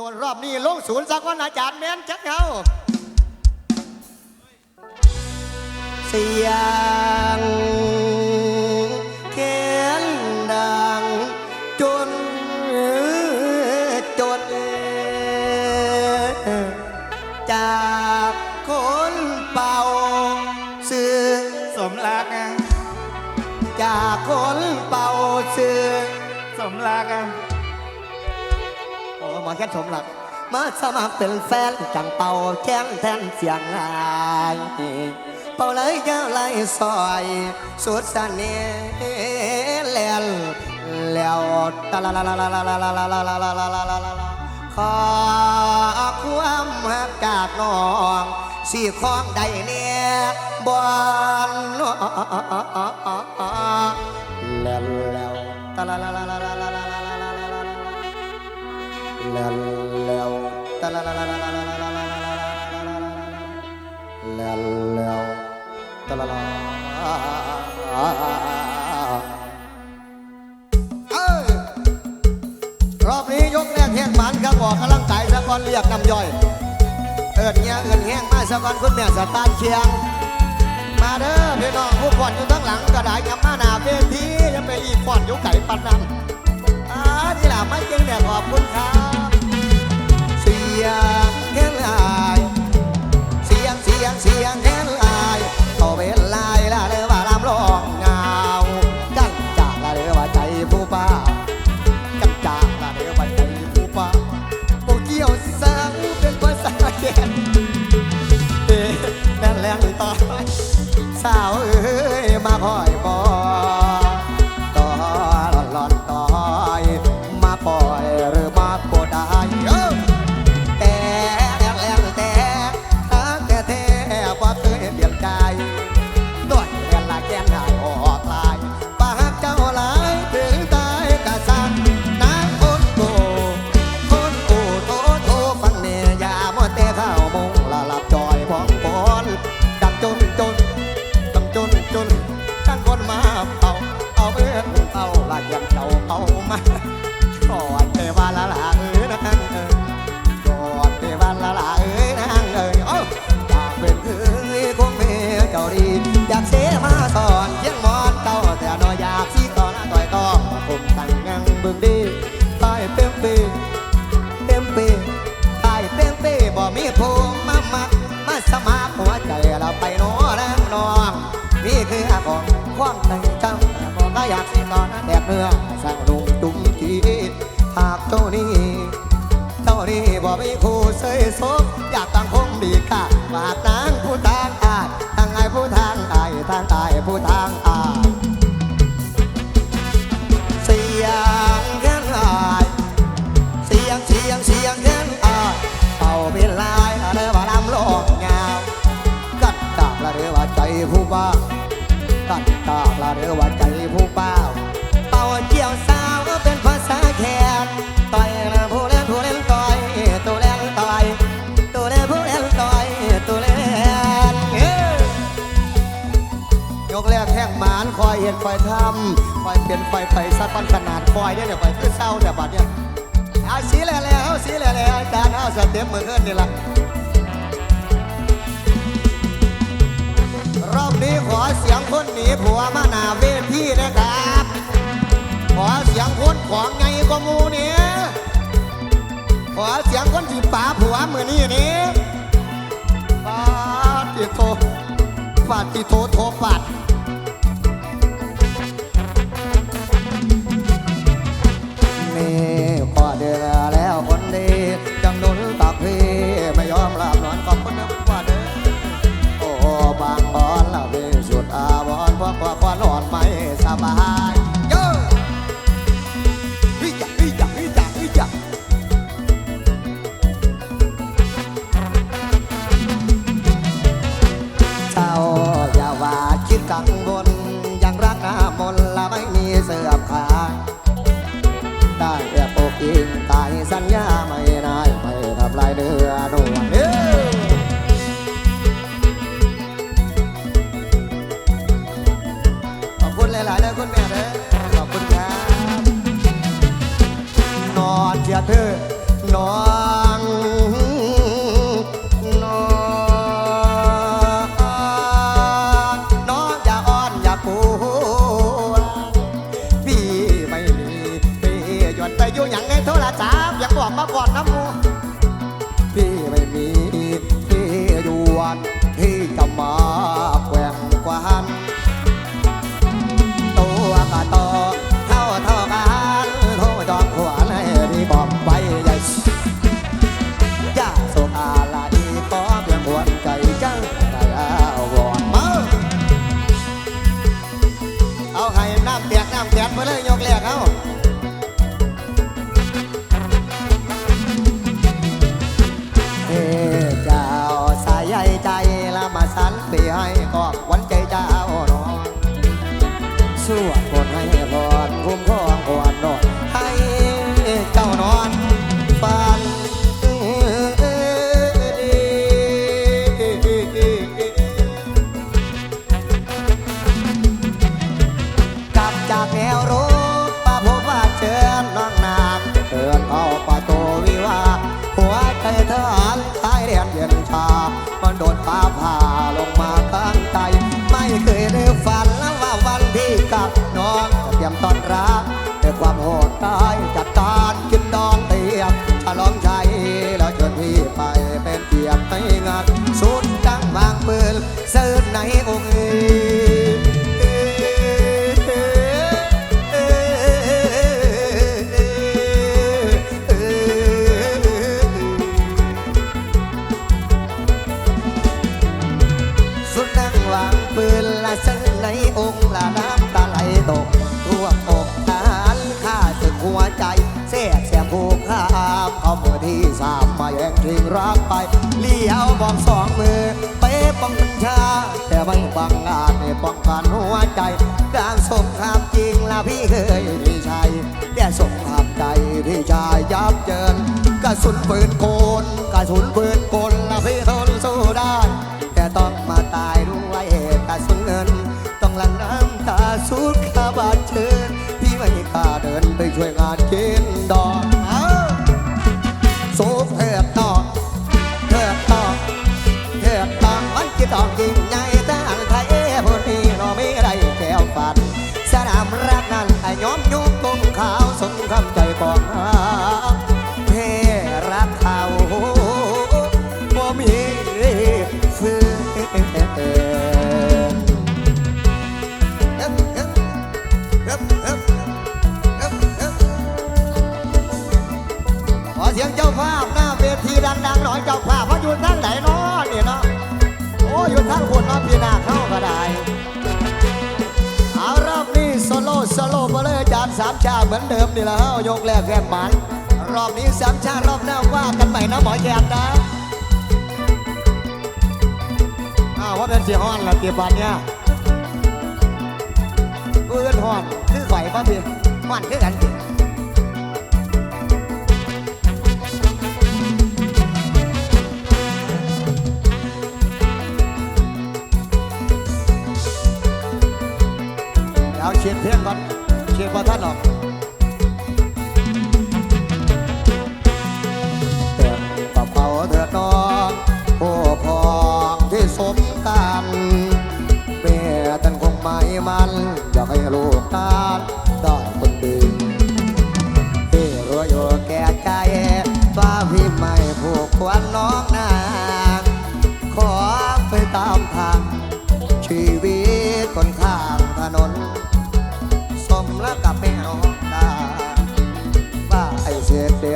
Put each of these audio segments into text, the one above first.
ยนรอบนี้ลงศูนย์สักวันอาจารย์แม่นจักเขาเสีย สมหลัก มาสมัครเป็นแฟนจังเป่าแจ้งแทนเสียงอายเป่าเลยยาวเลยซอย สุดสันเนแล้วแล้วตะละละละละละละละละละละละละละละละขอความหักจากน้องสี่ของใดเนี่ยบอนแล้วแล้วตะละละละละละ แล้วแล้วตะละละละละละละละละแล้วแล้วตะละละเอ้ยรอบนี้ยกแรกแห้งหมันครับออกกำลังกายสะก่อนเรียกน้ำย่อย เอิดเงี้ยเอิดแห้งมาสะก่อนคุณแม่สตาร์เชียง มาเด้อพี่น้องผู้ผ่อนอยู่ทั้งหลังกระดาษยำมาหนาเวทีจะไปอีผ่อนอยู่ไก่ปันนัน อ่าที่หล่ะไม่เก่งแต่ขอบคุณครับเสียงแค่ลายเสียงเสียงเสียงแค่ลายเอาเป็นลายละเรือว่าลำลองเงากันจากละเรือว่าใจผู้ป้ากันจากละเรือว่าใจผู้ป้าโอเกี่ยวสาวเป็นภาษาเย็นเอ๊ะแน่นแรงต่อสาวเอ้ยมาคอยาอยากสิต่อนแดดเนื้อสั่งลุงตุ้มทีหากเจ้านี้เจ้านี้บ่มีคู่เสยสมอยากตั้งคงดีค่ะฝากนา คอยทำคอยเป็นคอยไปสักวันขนาดคอยเนี่ยเดี๋ยวคอยคือเศร้าแต่บัดเนี่ยเอาสีแล้วแล้วเอาสีแล้วแล้วอาจารย์เอาสเต็ปมือขึ้นนี่ละรอบนี้ขอเสียงคนหนีผัวมาหน้าเวทีนะครับ ขอเสียงคนของไงก็มูเนี่ยขอเสียงคนที่ป่าผัวมือนี่นี่ปาติโทปาติโทโทปัด จากแนวรบ เสียเสียผูกข้าเอามือที่สามมาแย่งทิ้งรักไปเลี้ยวบอกสองมือไปป้องกันชา แต่ไม่บังอาจในป้องกันหัวใจดังสงครามจริงละพี่เคยมีชัยแต่สงครามใจพี่ชายยับเยินกระสุนปืนโกนกระสุนปืนกลละพี่ทนสู้ได้แต่ต้องมาตายด้วยกระสุนเงิน ต้องหลั่งน้ำตาสุดขาบาดเชิญพี่ ไม่กล้าเดินไปช่วยงานกินดอกเอ้าสูบเถิดต่อเถิดต่อเถิดต่อมันจะต้องยิ่งใหญ่ ภาพหน้าเวทีดังๆหน่อยเจ้าภาพว่าอยู่ทางไหนเนาะนี่ยเนาะโอ้อยู่ทางคนเนาะพี่นาเข้าก็ได้เอารอบนี้โซโล่โซโล่มาเลยอาจารย์สามชาเหมือนเดิมนี่แหละเฮายกแรกแกหมันรอบนี้สามชารอบหน้าว่ากันใหม่นะหมอแยมนะอ้าวว่าเป็นเสียฮ้อนละเตียบานเนี่ยเอื้อนฮ้อนคือไข่ป่ะพี่ฮ้อนคือกัน เดี๋ยวเขียนเพลงก่อนเขียร์พอท่านออกเตือนกับเขาเถิดน้องผู้พองที่สมกันแม่ท่านคงไม่มันอยากให้ลูกตาได้คน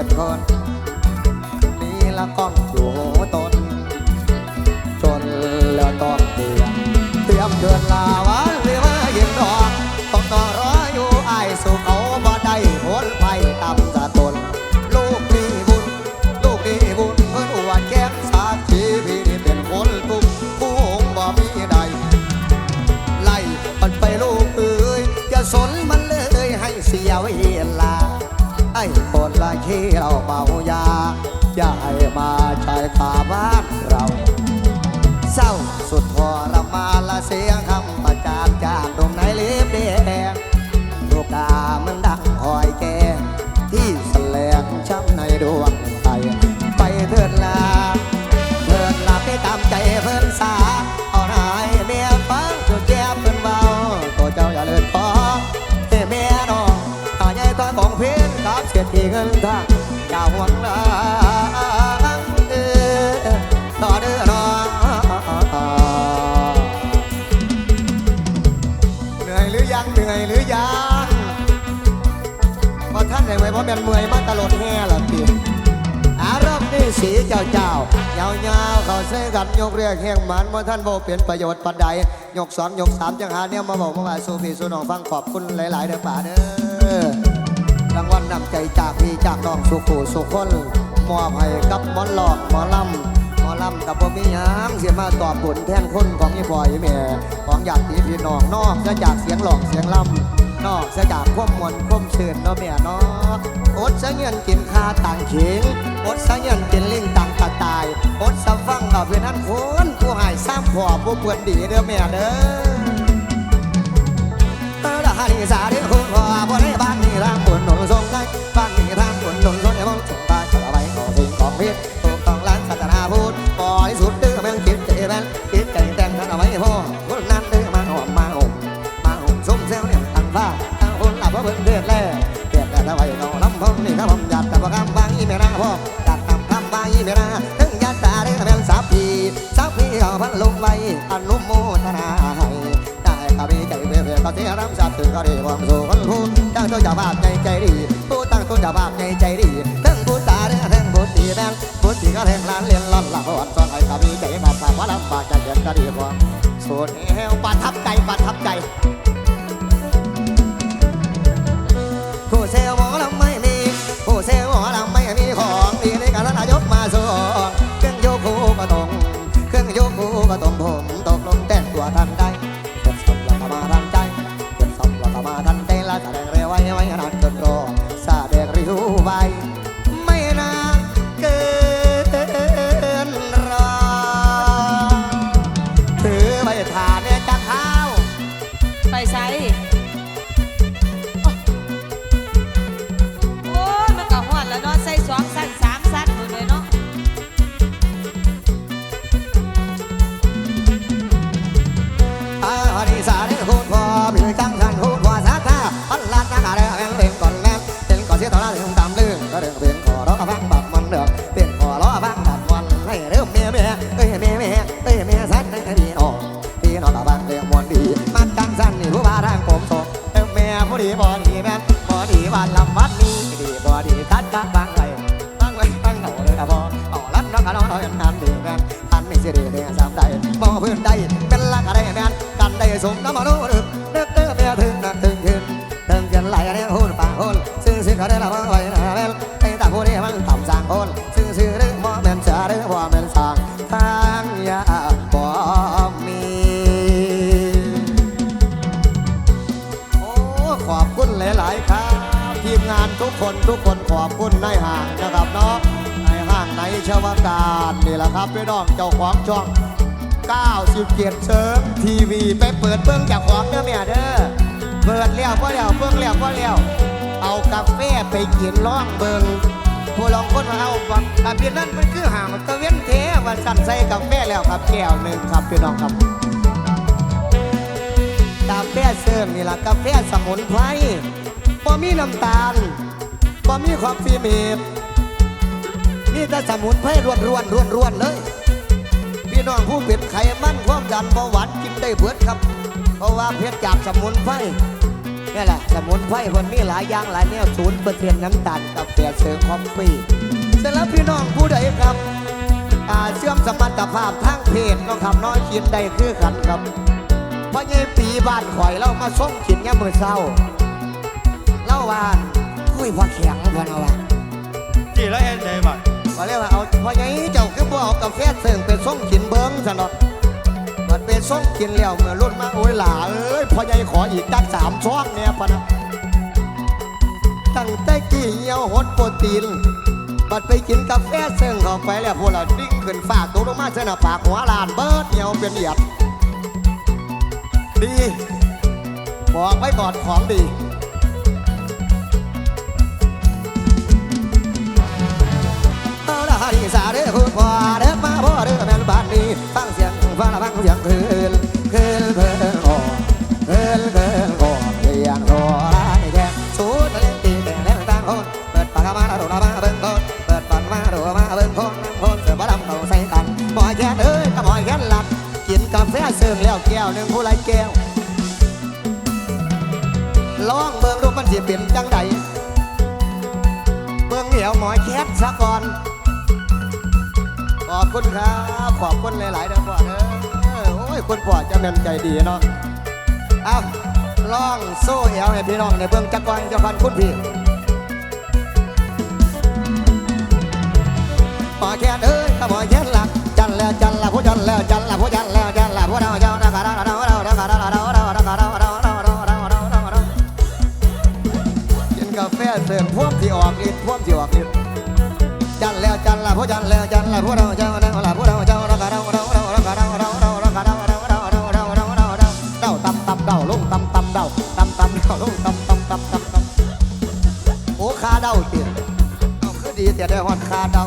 ด็ดคนนี้ละก้องอยู่ตนจนแล้วตอนเตรียมเตรียมเดินลา ย่าให้มาชายคาบ้านเรา เศร้าสุดทรมานละเสียงคำประจานจากตรงไหนเล็บแดงลูกตามันดังหอยแกงที่แสลงช้ำในดวงใจไปเถิดลาเพิ่นหลับไปตามใจเพิ่นสาเอาหนายเมียฟังจุดแก้มเพิ่นเบาตัวเจ้าอย่าเลินขอให้แม่น้องตาใหญ่ตาของเพิ่นกับเศรษฐีเงินทาง นเมื่อยมาตลอดแห่ละทีอารมณ์นี่สีเจ้าเจ้ายาวๆเขาใส่กันยกเรียกแห่งมันว่าท่านโบเปลี่ยนประโยชน์ปันใดยกสองยกสามจังหาเนี่ยมาบอกมาว่าสู้พี่สู้น้องฟังขอบคุณหลายๆเด้อป่าเด้อรางวัลนำใจจากพี่จากน้องสุขูสุขคนมอบให้กับมอนหลอกมอลำมอลำกับบ่มีหยังเสียมาตอบบุญแทนคนของอีพ่ออีแม่ ของญากติพี่น้องนอกเสียจากเสียงหลอกเสียงลำ นอกเสียจากความมวลความชื่นเนาะแม่เนาะอดเสียเงินกินข้าต่างเขิงอดเสียเงินกินลิงต่างกระตายอดสะฟังกับเพื่อนนั้นคนผู้หายสร้างพ่อผู้เปื่อนดีเด้อแม่เด้อเออละฮันสาเดีคุณพ่อบ่ได้บ้านนี่ทางบุญหนุนทรงไงบ้านนี่ทางบุญหนุนทรงไอ้มองสงตายเอไว้ขอสิ่งของพิษถูกต้องร้ ลงไว้อนุโมทนาให้ได้ก็มีใจเพื่อก็เสียรำสับถึงก็ได้ความสุขคนผู้ตั้งตัวจะบาปใจใจดีผู้ตั้งตัวจะบาปใจใจดีทั้งผู้ตาเรื่องทั้งผู้ตีแม่นผู้ตีก็แทงล้านเลียนล้อนหลับวันซ้อนให้ก็มีใจมาฝากว่าลำบากใจเย็นก็ดีกว่าส่วนเอวประทับใจประทับใจ แม่บ่ดีบ้านลำวัดนี้ดีบ่ดีคัดกักบางไรบางไรบางเหนาเลยนะพอเอาลัดน้องกันน้องยันนันดีแม่อันไม่สิดีเนี่ยสามใจบ่เพื่อนใดเป็นลักอะไรแม่กันได้สมน้ำมัน ชวการนี่แหละครับพี่น้องเจ้าของช่อง 97เชิงทีวีไปเปิดเบื้องจากของเด้อแม่เด้อเปิดแล้วก็แล้วเบื้องแล้วก็แล้วเอากาแฟไปกินร้องเบิงผู้ลองคนมาเอาบักอาเพียนนั้นมันคือห่างตะเวนเทว่าสั่นใส่กาแฟแล้วครับแก้วหนึ่งครับพี่น้องครับกาแฟเสริมนี่แหละกาแฟสมุนไพรบ่มีน้ำตาลบ่มีความฟีเมด มีแต่สมุนไพรล้วนๆล้วนเลย พี่น้องผู้เป็นไขมันความดันเบาหวานกินได้เบิดครับ เพราะว่าเพชรจากสมุนไพรนี่แหละสมุนไพรคนมีหลายอย่างหลายแนวศูนย์เปอร์เซ็นต์น้ำตาลกาแฟเสริมคอฟฟี่เสร็จแล้วพี่น้องผู้ใดครับอาเชื่อมสมรรถภาพทางเพศเนาะครับน้อยกินได้คือกันครับเพราะยี่ปีบ้านข่อยเรามาส่งกินยามมือเศร้าเล่าว่าคุยพอแข็งพอนะว่ากี่แล้วเห็นใจบ่ ก็เรียกว่าเอาพอไงเจ้าคือบ่เอากาแฟเสิริงไปส่งกินเบิ้งซะเนาะมันไปส่งกินแล้วเมื่อรุ่นมาโอ้ยหล่าเอ้ยพอใหญ่ขออีกจักสามช่องเนี่ยปะนะตั้งแต่กี่เหี่ยวหดโปรตีนบัดไปกินกาแฟเสริงเข้าไปแล้วพวกเราดิ้งขึ้นฝากตัวลงมาเสนอปากหัวลานเบิดเหี่ยวเป็นเหยียดดีบอกไว้ก่อนของดี เอาดีสาเด้อพูดว่าเด้อมาพ่อเด้อแม่นบ้านนี้ฟังเสียงฟังละฟังเสียงคืนคืนเพิ่นโอ้คืนเพิ่นโอ้เสียงโทรไรแก่สูดเล่นตีแต่แล้วต่างคนเปิดปากมาดูมาเบิ่งคนเปิดปากมาดูมาเบิ่งคนนั่งคนเสือบ่ดำเขาใส่กันหมอยแค่เอ้ยกับหมอยแค่หลับกินกาแฟเสื่องแล้วแก้วหนึ่งผู้ไรแก้วลองเบิ่งดูมันสิเป็นจังใดเบื้องเหวหมอยแคทซะก่อน อบคุณครับ ขอบคุณหลายๆนะพ่อเด้อโอ้ยคุณพ่อจะแม่นใจดีเนาะเอาล่องโซ่เอวให้พี่น้องในเบื้องจักรวาลจะพันคุณพี่หมอแคทเอ้ยถ้าหมยแคทหลักจันแล้วจันละผู้จันแล้วจันละผู้ ผู้จันแล้วจันละผู้เราเจ้าเราละผู้เราเจ้าเราเราเราเราเราเราเราเราเราเราเราเราเราเราเราเราเราเราเดาตำตำเดาลงตำตำเดาตำตำเดาลงตำตำตำตำตำโอ้คาเดาเตี๋ยเอาคือดีแต่ได้ฮอดคาเดา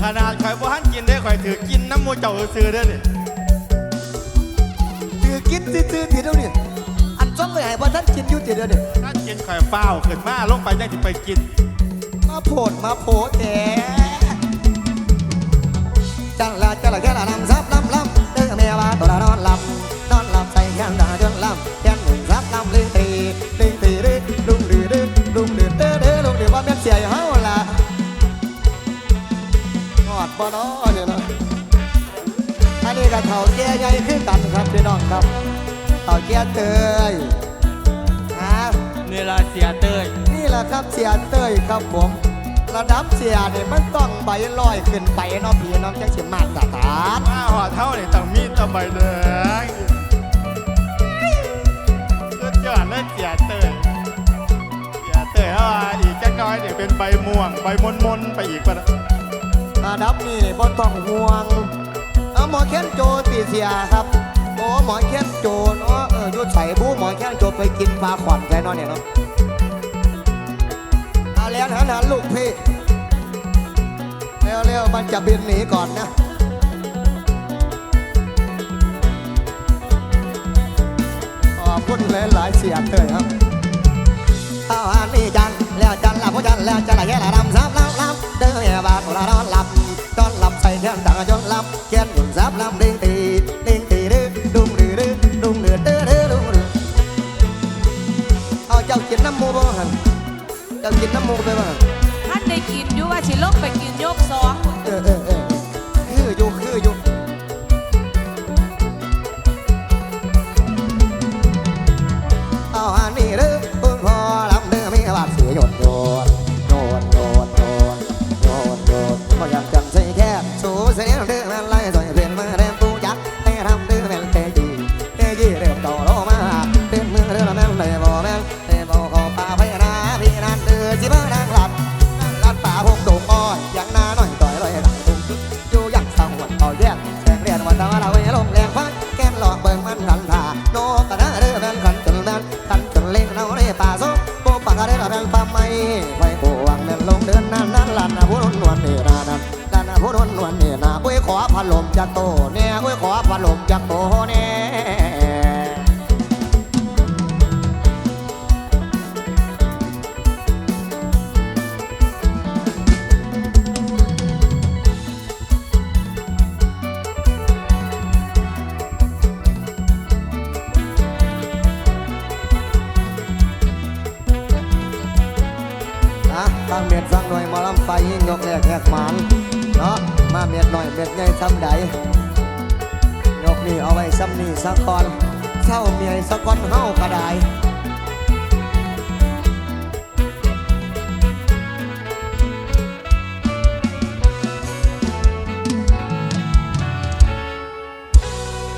ขนาดข่อยบ่ทันกินได้ข่อยถือกินน้ำมูเจ้าซื้อเด้อนี่ตื่กินตื่ตื่ตีเดียวนี่อันจ้องไปให้บ่ท่านกินอยู่เตีเดียวนี่ถ้ากินข่อยเฝ้าวขึ้นมาลงไปจังสิไปกิน มาโผดมาโผดแต่จันละจันละแค่ละนำซับลำลำเด้อเมียว่าตัวละนอนลำนอนลำใส่ยันดาจนลำแค่หนึ่งซับลำลิงตีลิงตีดึกดุงดือดึกดุงดือเด้อเด้อลุงดือว่าแม่นเสียเฮาละกอดบ่น้อเนี่ยนะอันนี้ก็เท่าแก่ใหญ่ขึ้นกันครับพี่น้องครับเท่าแก่เตยฮะนี่ล่ะเสียเต้ยนี่แหละครับเสียเต้ยครับผม ระดับเสียเนี่ยมันต้องใบลอยขึ้นไปเนาะพี่น้องจังสิมาตรฐานมาหอดเท่านี่ต้องมีตะใบแดงสุดยอดเลยเสียเต้ยเสียเต้ยเฮาว่าอีกจักหน้อยเดี๋ยวเป็นใบม่วง ใบมนมนๆไปอีกปะนะระดับนี่บ่ต้องห่วงเอาหมอแค้นโจตีเสียครับโอ้หมอแค้นโจเนาะเอออยุดใส่บูหมอแค้นโจไปกินปลาขวัญใช่เนาะเนี่ยเนาะเอา แล้วหันหันลูกพี่เร็วๆมันจะบินหนีก่อนนะขอบคุณหลายๆเสียงเลยครับเอาอันนี้จันแล้วจันละผู้จันแล้วจันละแย่ละลำซับลำลำเด้อแย่บาตัวละนอนหลำตอนหลำใส่เทียนดังจนหลำเทียนหยุดซับลำดิงตีดิง กินน้ำมูไปบ่หันท่านได้กินอยู่ว่าสิลงไปกินยกสองเออเออเออคือ สิบ้านางหลับ ฟังเม็ดฟังหน่อยหมอลำไฟยิ่งยกแรกแหกหมานเนาะมาเม็ดหน่อยเม็ดใหญ่ซ้ำใดยกนี่เอาไว้ซ้ำนี่สักก่อนเศร้าเมียสักก่อนเฮาก็ได้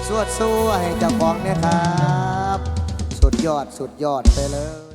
สวดสู้ให้เจ้าของเนี่ยครับ สุดยอดสุดยอดไปเลย